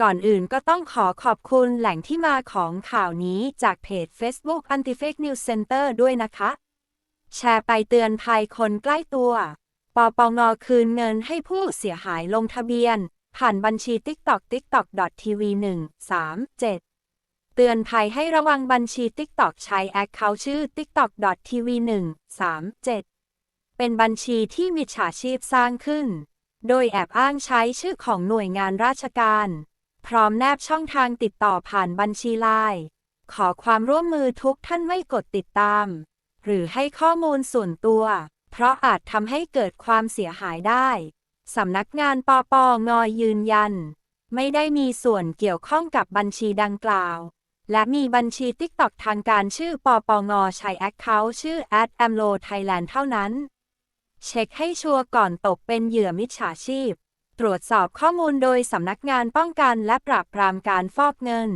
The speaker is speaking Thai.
ก่อนอื่นก็ต้องขอขอบคุณแหล่งที่มาของข่าวนี้จากเพจ Facebook Anti-Fake News Center ด้วยนะคะ แชร์ไปเตือนภัยคนใกล้ตัว ปปงคืนเงินให้ผู้เสียหายลงทะเบียน ผ่านบัญชี TikTok tiktok.tv 137 เตือนภัยให้ระวังบัญชี TikTok ใช้แอคเคาท์ชื่อ tiktok.tv 137 เป็นบัญชีที่มิจฉาชีพสร้างขึ้น โดยแอบอ้างใช้ชื่อของหน่วยงานราชการ พร้อมแนบช่องทางติดต่อผ่านบัญชีไลน์ขอความร่วมมือทุกท่านไม่กดติดตาม หรือให้ข้อมูลส่วนตัว เพราะอาจทำให้เกิดความเสียหายได้ สำนักงานปปงยืนยัน ไม่ได้มีส่วนเกี่ยวข้องกับบัญชีดังกล่าว และมีบัญชี TikTok ทางการชื่อปปงใช้แอคเคาท์ชื่อ a m l o Thailand เท่านั้น เช็คให้ชัวร์ก่อนตกเป็นเหยื่อมิจฉาชีพ ตรวจสอบข้อมูลโดยสำนักงานป้องกันและปราบปรามการฟอกเงิน